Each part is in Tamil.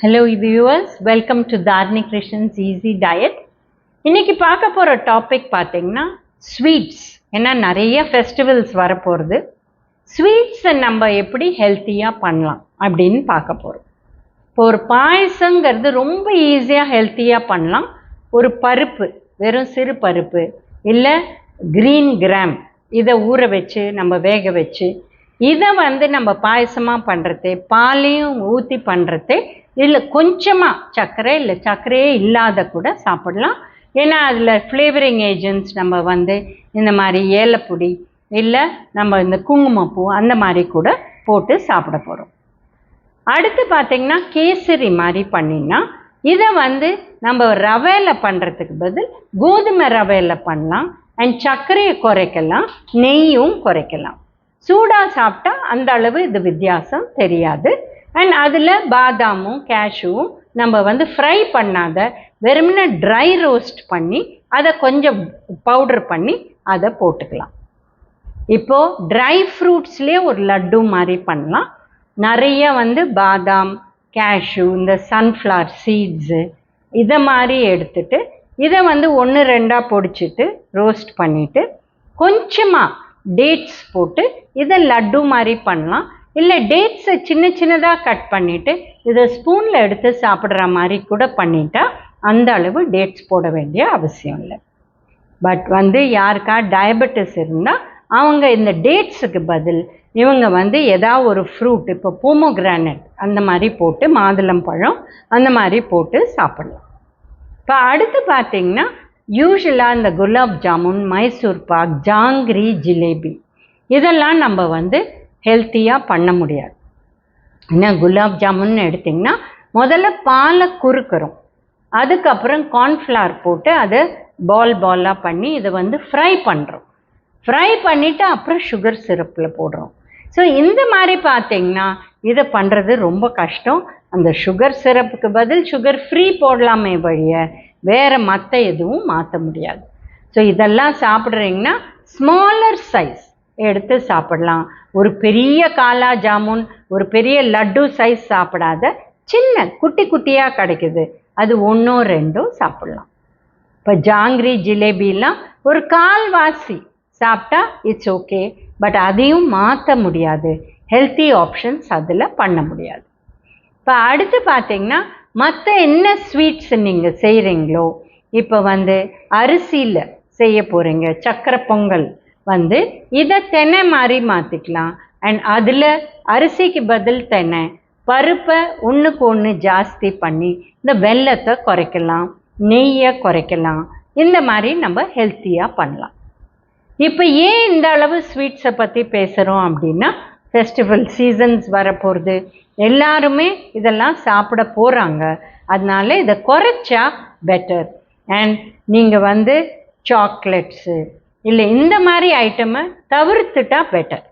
Hello viewers welcome to Tharni Krishnan's easy diet இன்றைக்கி பார்க்க போகிற டாபிக் பார்த்தீங்கன்னா ஸ்வீட்ஸ் ஏன்னா நிறைய ஃபெஸ்டிவல்ஸ் வரப்போகிறது ஸ்வீட்ஸை நம்ம எப்படி ஹெல்த்தியாக பண்ணலாம் அப்படின்னு பார்க்க போகிறோம் இப்போ ஒரு பாயசங்கிறது ரொம்ப ஈஸியாக ஹெல்த்தியாக பண்ணலாம். ஒரு பருப்பு வெறும் சிறு பருப்பு இல்லை க்ரீன் கிராம் இதை ஊற வச்சு நம்ம வேக வச்சு இதை வந்து நம்ம பாயசமாக பண்ணுறது பாலையும் ஊற்றி பண்ணுறது இல்லை கொஞ்சமாக சர்க்கரை இல்லை சர்க்கரையே இல்லாத கூட சாப்பிடலாம். ஏன்னா அதில் ஃப்ளேவரிங் ஏஜென்ட்ஸ் நம்ம வந்து இந்த மாதிரி ஏலப்பொடி இல்லை நம்ம இந்த குங்குமப்பூ அந்த மாதிரி கூட போட்டு சாப்பிட போகிறோம் அடுத்து பார்த்திங்கன்னா கேசரி மாதிரி பண்ணினா இதை வந்து நம்ம ரவையில் பண்ணுறதுக்கு பதில் கோதுமை ரவையில் பண்ணலாம். அண்ட் சர்க்கரையை குறைக்கலாம் நெய்யும் குறைக்கலாம். சூடாக சாப்பிட்டா அந்த அளவு இது வித்தியாசம் தெரியாது. அண்ட் அதில் பாதாமும் கேஷுவும் நம்ம வந்து ஃப்ரை பண்ணாத வெறுமனே ட்ரை ரோஸ்ட் பண்ணி அதை கொஞ்சம் பவுடர் பண்ணி அதை போட்டுக்கலாம். இப்போது ட்ரை ஃப்ரூட்ஸ்லேயே ஒரு லட்டு மாதிரி பண்ணலாம். நிறைய வந்து பாதாம் கேஷு இந்த சன்ஃப்ளவர் சீட்ஸு இதை மாதிரி எடுத்துட்டு இதை வந்து ஒன்று ரெண்டாக பொடிச்சிட்டு ரோஸ்ட் பண்ணிவிட்டு கொஞ்சமாக டேட்ஸ் போட்டு இதை லட்டு மாதிரி பண்ணலாம். இல்லை டேட்ஸை சின்ன சின்னதாக கட் பண்ணிவிட்டு இதை ஸ்பூனில் எடுத்து சாப்பிட்ற மாதிரி கூட பண்ணிட்டா அந்த அளவு டேட்ஸ் போட வேண்டிய அவசியம் இல்லை. பட் வந்து யாருக்கா டயபெட்டிஸ் இருந்தால் அவங்க இந்த டேட்ஸுக்கு பதில் இவங்க வந்து ஏதாவது ஒரு ஃப்ரூட் இப்போ போமோகிரானட் அந்த மாதிரி போட்டு மாதுளம்பழம் அந்த மாதிரி போட்டு சாப்பிடலாம். இப்போ அடுத்து பார்த்தீங்கன்னா யூஸ்வலாக இந்த குலாப் ஜாமுன் மைசூர் பாக் ஜாங்கிரி ஜிலேபி இதெல்லாம் நம்ம வந்து ஹெல்த்தியாக பண்ண முடியாது. ஏன்னா குலாப் ஜாமுன் எடுத்திங்கன்னா முதல்ல பாலை குறுக்கிறோம் அதுக்கப்புறம் கார்ன்ஃப்ளவர் போட்டு அதை பால் பாலாக பண்ணி இதை வந்து ஃப்ரை பண்ணுறோம் ஃப்ரை பண்ணிவிட்டு அப்புறம் சுகர் சிரப்பில் போடுறோம். ஸோ இந்த மாதிரி பார்த்தீங்கன்னா இதை பண்ணுறது ரொம்ப கஷ்டம். அந்த சுகர் சிரப்புக்கு பதில் சுகர் ஃப்ரீ போடலாமே வழிய வேறு மற்ற எதுவும் மாற்ற முடியாது. ஸோ இதெல்லாம் சாப்பிட்றீங்கன்னா ஸ்மாலர் சைஸ் எடுத்து சாப்பிடலாம். ஒரு பெரிய காலா ஜாமுன் ஒரு பெரிய லட்டு சைஸ் சாப்பிடாத சின்ன குட்டி குட்டியாக கிடைக்குது. அது ஒன்றோ ரெண்டும் சாப்பிட்லாம். இப்போ ஜாங்கிரி ஜிலேபிலாம் ஒரு கால்வாசி சாப்பிட்டா இட்ஸ் ஓகே பட் அதையும் மாற்ற முடியாது. ஹெல்த்தி ஆப்ஷன்ஸ் அதில் பண்ண முடியாது. இப்போ அடுத்து பார்த்தீங்கன்னா மற்ற என்ன ஸ்வீட்ஸ் நீங்கள் செய்கிறீங்களோ இப்போ வந்து அரிசியில் செய்ய போகிறீங்க சக்கரை பொங்கல். வந்து இதை தென்னை மாதிரி மாற்றிக்கலாம் அண்ட் அதில் அரிசிக்கு பதில் தென்னை. பருப்பை ஒன்றுக்கு ஒன்று ஜாஸ்தி பண்ணி இந்த வெள்ளத்தை குறைக்கலாம். நெய்யை குறைக்கலாம். இந்த மாதிரி நம்ம ஹெல்த்தியாக பண்ணலாம். இப்போ ஏன் இந்த அளவு ஸ்வீட்ஸை பற்றி பேசுகிறோம் அப்படின்னா ஃபெஸ்டிவல் சீசன்ஸ் வரப்போகிறது எல்லாருமே இதெல்லாம் சாப்பிட போகிறாங்க அதனால இதை குறைச்சா பெட்டர் அண்ட் நீங்கள் வந்து சாக்லேட்ஸு இல்லை இந்த மாதிரி ஐட்டமை தவிர்த்துட்டா பெட்டர்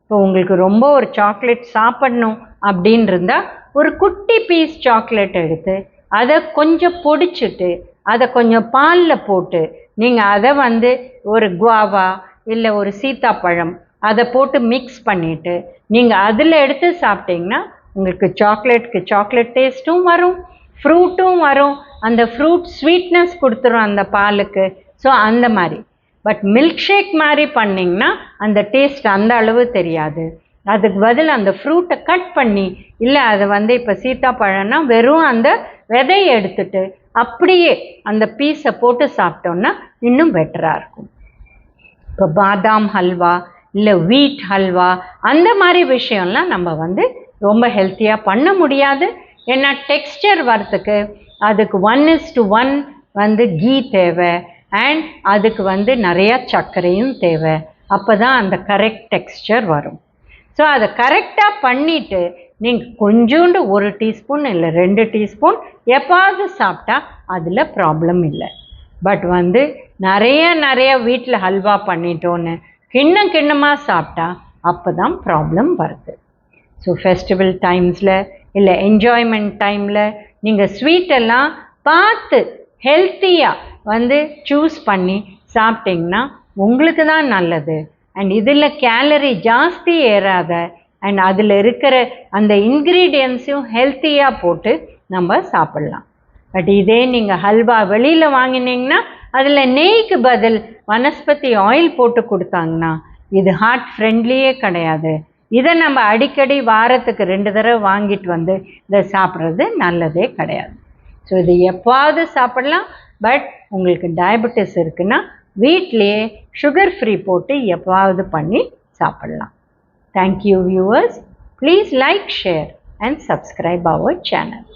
இப்போ உங்களுக்கு ரொம்ப ஒரு சாக்லேட் சாப்பிடணும் அப்படின்னு இருந்தால் ஒரு குட்டி பீஸ் சாக்லேட் எடுத்து அதை கொஞ்சம் பொடிச்சிட்டு அதை கொஞ்சம் பாலில் போட்டு நீங்கள் அதை வந்து ஒரு குவாவா இல்லை ஒரு சீத்தாப்பழம் அதை போட்டு மிக்ஸ் பண்ணிவிட்டு நீங்கள் அதில் எடுத்து சாப்பிட்டீங்கன்னா உங்களுக்கு சாக்லேட்க்கு சாக்லேட் டேஸ்ட்டும் வரும் ஃப்ரூட்டும் வரும் அந்த ஃப்ரூட் ஸ்வீட்னஸ் கொடுத்துரும் அந்த பாலுக்கு. ஸோ அந்த மாதிரி. பட் மில்க் ஷேக் மாதிரி பண்ணிங்கன்னா அந்த டேஸ்ட் அந்த அளவு தெரியாது. அதுக்கு பதில் அந்த ஃப்ரூட்டை கட் பண்ணி இல்லை அதை வந்து இப்போ சீத்தாப்பழம்னா வெறும் அந்த விதையை எடுத்துட்டு அப்படியே அந்த பீஸை போட்டு சாப்பிட்டோன்னா இன்னும் பெட்டராக இருக்கும். இப்போ பாதாம் ஹல்வா இல்லை வீட் ஹல்வா அந்த மாதிரி விஷயம்லாம் நம்ம வந்து ரொம்ப ஹெல்த்தியாக பண்ண முடியாது. ஏன்னா டெக்ஸ்டர் வரத்துக்கு அதுக்கு ஒன் இஸ் டு ஒன் வந்து கீ தேவை. அண்ட் அதுக்கு வந்து நிறையா சர்க்கரையும் தேவை. அப்போ தான் அந்த கரெக்ட் டெக்ஸ்டர் வரும். ஸோ அதை கரெக்டாக பண்ணிவிட்டு நீங்கள் கொஞ்சோண்டு ஒரு டீஸ்பூன் இல்லை ரெண்டு டீஸ்பூன் எப்பாவது சாப்பிட்டா அதில் ப்ராப்ளம் இல்லை. பட் வந்து நிறைய நிறைய வீட்டில் ஹல்வா பண்ணிட்டோன்னு கிண்ணம் கிண்ணமாக சாப்பிட்டா அப்போ தான் ப்ராப்ளம் வருது. ஸோ ஃபெஸ்டிவல் டைம்ஸில் இல்லை என்ஜாய்மெண்ட் டைமில் நீங்கள் ஸ்வீட்டெல்லாம் பார்த்து ஹெல்த்தியாக வந்து சூஸ் பண்ணி சாப்பிட்டிங்கன்னா உங்களுக்கு தான் நல்லது. அண்ட் இதில் கேலரி ஜாஸ்தி ஏறாத அண்ட் அதில் இருக்கிற அந்த இன்க்ரீடியன்ஸையும் ஹெல்த்தியாக போட்டு நம்ம சாப்பிட்லாம். பட் இதே நீங்கள் ஹல்வா வெளியில் வாங்கினீங்கன்னா அதில் நெய்க்கு பதில் வனஸ்பதி ஆயில் போட்டு கொடுத்தாங்கன்னா இது ஹார்ட் ஃப்ரெண்ட்லியே கிடையாது. இதை நம்ம அடிக்கடி வாரத்துக்கு ரெண்டு தடவை வாங்கிட்டு வந்து இதை சாப்பிட்றது நல்லதே கிடையாது. ஸோ இது எப்போவாவது சாப்பிடலாம் பட் உங்களுக்கு டயபெட்டிஸ் இருக்குன்னா வீட்லேயே சுகர் ஃப்ரீ போட்டு எப்பாவது பண்ணி சாப்பிடலாம். Thank you viewers please like share and subscribe our channel